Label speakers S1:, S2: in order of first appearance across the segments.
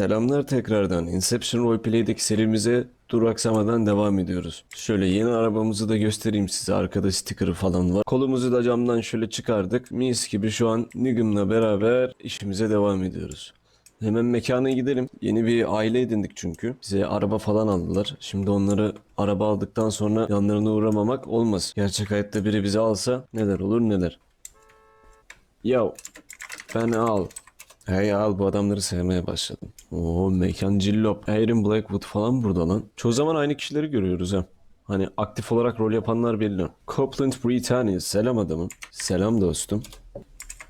S1: Selamlar tekrardan. Inception Roleplay'deki serimize duraksamadan devam ediyoruz. Şöyle yeni arabamızı da göstereyim size. Arkada sticker'ı falan var. Kolumuzu da camdan şöyle çıkardık. Mis gibi şu an Nigım'la beraber işimize devam ediyoruz. Hemen mekana gidelim. Yeni bir aile edindik çünkü. Bize araba falan aldılar. Şimdi onları araba aldıktan sonra yanlarına uğramamak olmaz. Gerçek hayatta biri bizi alsa neler olur neler. Yo, ben al. Hey al bu adamları sevmeye başladım. Oo mekan cillop. Aaron Blackwood falan burada lan. Çoğu zaman aynı kişileri görüyoruz ha. Hani aktif olarak rol yapanlar belli. Copeland Britannia selam adamım. Selam dostum.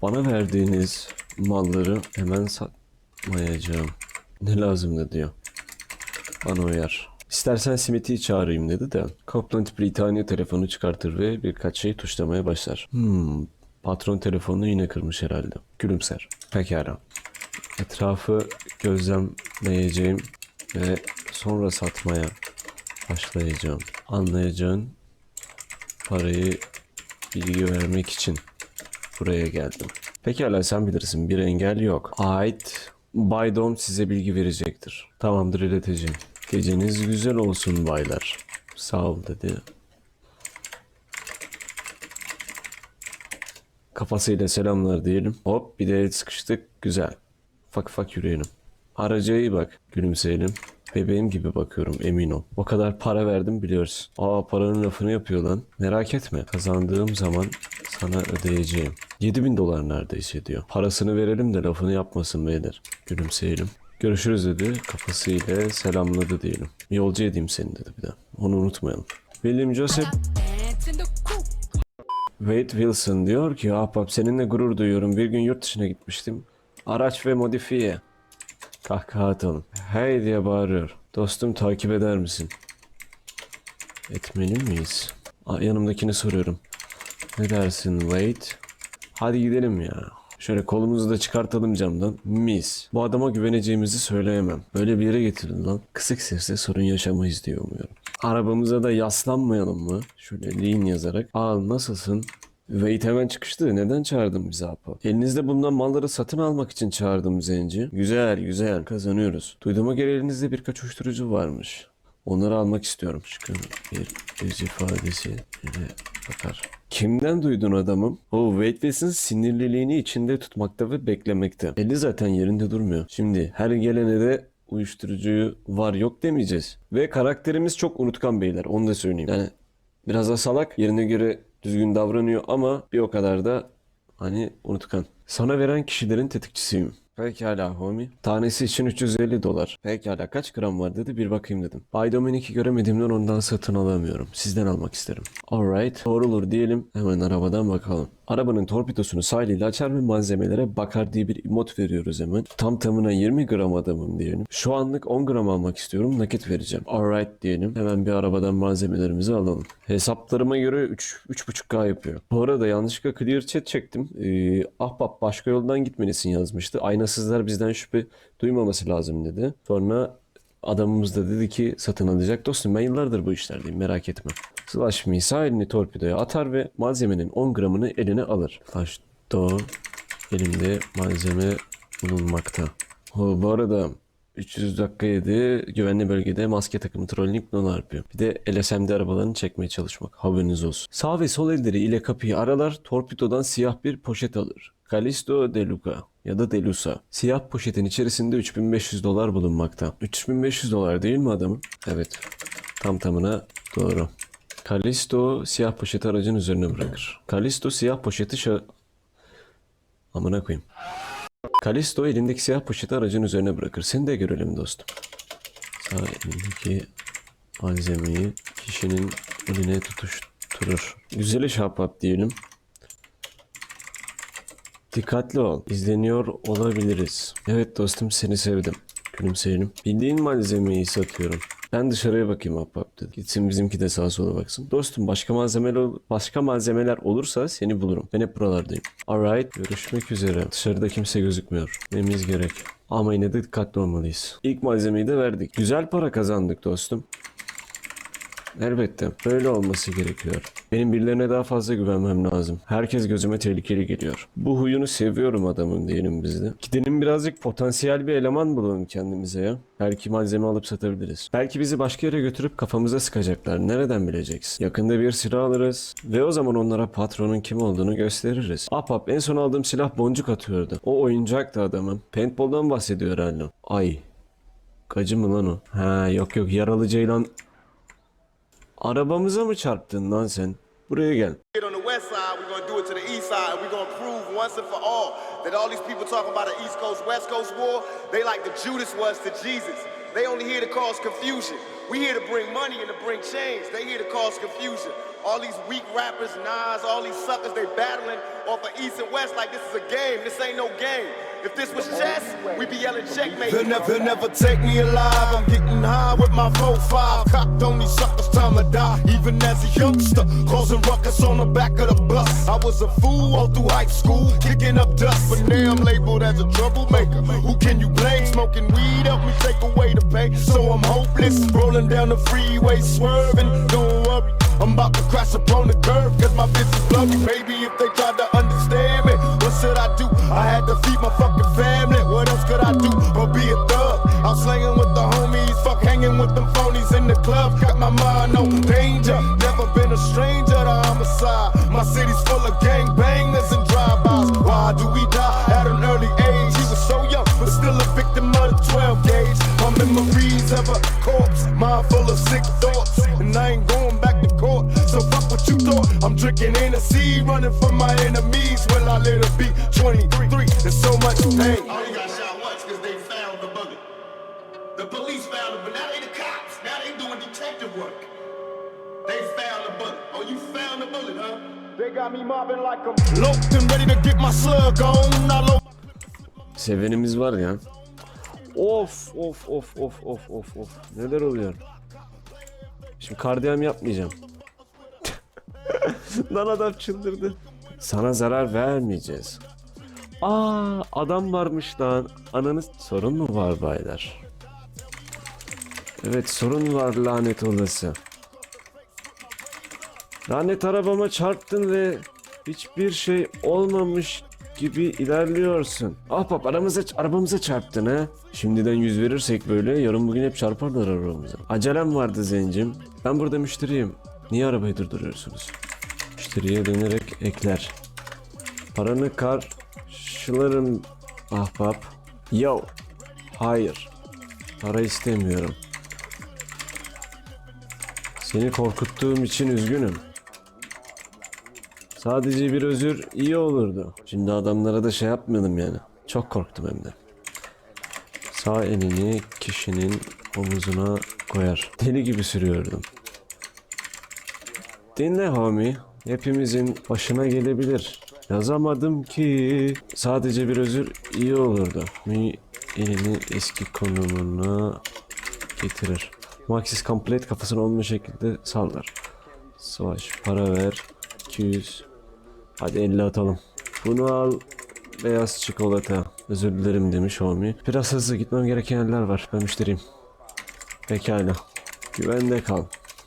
S1: Bana verdiğiniz malları hemen satmayacağım. Ne lazımdı diyor. Bana uyar. İstersen Smith'i çağırayım dedi de. Copeland Britannia telefonu çıkartır ve birkaç şey tuşlamaya başlar. Hmm, patron telefonunu yine kırmış herhalde. Gülümser. Pekala. Etrafı gözlemleyeceğim ve sonra satmaya başlayacağım. Anlayacağın parayı bilgi vermek için buraya geldim. Pekala sen bilirsin bir engel yok. Ait Bay Dom size bilgi verecektir. Tamamdır ileteceğim. Geceniz güzel olsun baylar. Sağ ol dedi. Kafasıyla selamlar diyelim. Hop bir de sıkıştık. Güzel. Ufak ufak yürüyelim. Araca iyi bak. Gülümseyelim. Bebeğim gibi bakıyorum emin ol. O kadar para verdim biliyorsun. Aa paranın lafını yapıyor lan. Merak etme. Kazandığım zaman sana ödeyeceğim. 7000 dolar neredeyse diyor. Parasını verelim de lafını yapmasın beyler. Gülümseyelim. Görüşürüz dedi. Kafasıyla selamladı diyelim. Yolcu edeyim seni dedi bir daha. Onu unutmayalım. William Joseph. Wade Wilson diyor ki ahbap seninle gurur duyuyorum. Bir gün yurt dışına gitmiştim. Araç ve modifiye. Kahkaha atalım. Hey diye bağırıyor. Dostum takip eder misin? Etmeli miyiz? Aa, yanımdakini soruyorum. Ne dersin Wade? Hadi gidelim ya. Şöyle kolumuzu da çıkartalım camdan. Mis. Bu adama güveneceğimizi söyleyemem. Böyle bir yere getirin lan. Kısık sesle sorun yaşamayız diye umuyorum. Arabamıza da yaslanmayalım mı? Şöyle lean yazarak. Aa nasılsın? Wait hemen çıkıştı. Neden çağırdın bizi Apo? Elinizde bulunan malları satın almak için çağırdım Zenci. Güzel güzel kazanıyoruz. Duyduğuma göre elinizde birkaç uyuşturucu varmış. Onları almak istiyorum. Çıkın bir yüz ifadesi ile bakar. Kimden duydun adamım? O Wade Wilson sinirliliğini içinde tutmakta ve beklemekte. Eli zaten yerinde durmuyor. Şimdi her gelene de uyuşturucuyu var yok demeyeceğiz. Ve karakterimiz çok unutkan beyler onu da söyleyeyim. Yani biraz da salak yerine göre düzgün davranıyor ama bir o kadar da hani unutkan. Sana veren kişilerin tetikçisiyim. Pekala homie. Tanesi için 350 dolar. Pekala kaç gram var dedi bir bakayım dedim. Bay Dominik'i göremediğimden ondan satın alamıyorum. Sizden almak isterim. Alright. Doğru olur diyelim. Hemen arabadan bakalım. Arabanın torpidosunu sahiliyle açar ve malzemelere bakar diye bir emot veriyoruz hemen. Tam tamına 20 gram adamım diyelim. Şu anlık 10 gram almak istiyorum. Nakit vereceğim. Alright diyelim. Hemen bir arabadan malzemelerimizi alalım. Hesaplarıma göre 3 3.5K yapıyor. Bu arada yanlışlıkla clear chat çektim. Ee, ahbap başka yoldan gitmelisin yazmıştı. Aynasızlar bizden şüphe duymaması lazım dedi. Sonra adamımız da dedi ki satın alacak. Dostum ben yıllardır bu işlerdeyim merak etme. Slash me sağ elini torpidoya atar ve malzemenin 10 gramını eline alır. Slash do elimde malzeme bulunmakta. O, bu arada 300 dakika yedi. Güvenli bölgede maske takımı trolleyip ne yapıyor. Bir de LSMD arabalarını çekmeye çalışmak. Haberiniz olsun. Sağ ve sol elleri ile kapıyı aralar. Torpidodan siyah bir poşet alır. Callisto De Luca ya da Delusa. Siyah poşetin içerisinde 3500 dolar bulunmakta. 3500 dolar değil mi adamın? Evet. Tam tamına doğru. Callisto siyah poşeti aracın üzerine bırakır. Callisto siyah poşeti şa... Amına koyayım. Kalisto elindeki siyah poşeti aracın üzerine bırakır. Seni de görelim dostum. Sağ elindeki malzemeyi kişinin eline tutuşturur. Güzel ahbap diyelim. Dikkatli ol. İzleniyor olabiliriz. Evet dostum seni sevdim. Gülümseyelim. Bildiğin malzemeyi satıyorum. Ben dışarıya bakayım ahbap dedi. Gitsin bizimki de sağa sola baksın. Dostum başka malzemeler başka malzemeler olursa seni bulurum. Ben hep buralardayım. Alright. Görüşmek üzere. Dışarıda kimse gözükmüyor. Nemiz gerek. Ama yine de dikkatli olmalıyız. İlk malzemeyi de verdik. Güzel para kazandık dostum. Elbette. Böyle olması gerekiyor. Benim birilerine daha fazla güvenmem lazım. Herkes gözüme tehlikeli geliyor. Bu huyunu seviyorum adamın diyelim biz de. Gidelim birazcık potansiyel bir eleman bulalım kendimize ya. Belki malzeme alıp satabiliriz. Belki bizi başka yere götürüp kafamıza sıkacaklar. Nereden bileceksin? Yakında bir silah alırız. Ve o zaman onlara patronun kim olduğunu gösteririz. Apap en son aldığım silah boncuk atıyordu. O oyuncaktı adamın. Paintball'dan bahsediyor herhalde. Ay. Gacı mı lan o? Ha yok yok yaralı ceylan. Arabamıza mı çarptın lan sen? Buraya gel.
S2: On the it that all these people about an East Coast West Coast war, they like the Judas was to Jesus. They only here to cause confusion. We here to bring money and to bring change. They here to cause confusion. All these weak rappers, Nas, all these suckers, they battling off of East and West like this is a game. This ain't no game. If this was chess, we'd be yelling checkmate.
S3: They'll never, they'll never take me alive. I'm getting high with my 4-5. Cocked on these suckers, time to die. Even as a youngster, causing ruckus on the back of the bus. I was a fool all through high school, kicking up dust. But now I'm labeled as a troublemaker. Who can you blame? Smoking weed help me take away the pain. So I'm hopeless. Rolling down the freeway, swerving. Don't worry. I'm about to crash upon the curb cause my bitch is blurry. Baby, if they tried to understand Feed my fucking family. What else could I do but be a thug? I'm slanging with the homies, fuck hanging with them phonies in the club. Got my mind on danger. Never been a stranger to homicide. My city's full of gangbangers and drive-bys. Why do we die at an early age? He was so young, but still a victim of the 12 gauge. My memories of a corpse, mind full of sick thoughts, drinking Hennessy, running from my enemies. Well, I let it be 23. There's so much pain.
S2: Only got shot once because they found the bullet. The police found it, but now they the cops. Now they doing detective work. They found the bullet. Oh, you found the bullet, huh?
S3: They got me mobbing like I'm loped and ready to get my slug on. I lo-
S1: Sevenimiz var ya. Of of of of of of of. Neler oluyor? Şimdi kardiyam yapmayacağım. Lan adam çıldırdı. Sana zarar vermeyeceğiz. Aa adam varmış lan. Ananız sorun mu var baylar? Evet sorun var lanet olası. Lanet arabama çarptın ve hiçbir şey olmamış gibi ilerliyorsun. Ahbap aramıza, arabamıza çarptın ha. Şimdiden yüz verirsek böyle yarın bugün hep çarparlar arabamıza. Acelem vardı zencim. Ben burada müşteriyim. Niye arabayı durduruyorsunuz? Müşteriye dönerek ekler. Paranı karşılarım ahbap. Yo. Hayır. Para istemiyorum. Seni korkuttuğum için üzgünüm. Sadece bir özür iyi olurdu. Şimdi adamlara da şey yapmayalım yani. Çok korktum hem de. Sağ elini kişinin omuzuna koyar. Deli gibi sürüyordum. Dinle homie. Hepimizin başına gelebilir. Yazamadım ki. Sadece bir özür iyi olurdu. Mi elini eski konumuna getirir. Maxis komplet kafasını olma şekilde sallar. Savaş para ver. 200. Hadi 50 atalım. Bunu al. Beyaz çikolata. Özür dilerim demiş homie. Biraz hızlı gitmem gereken yerler var. Ben müşteriyim. Pekala. Güvende kal.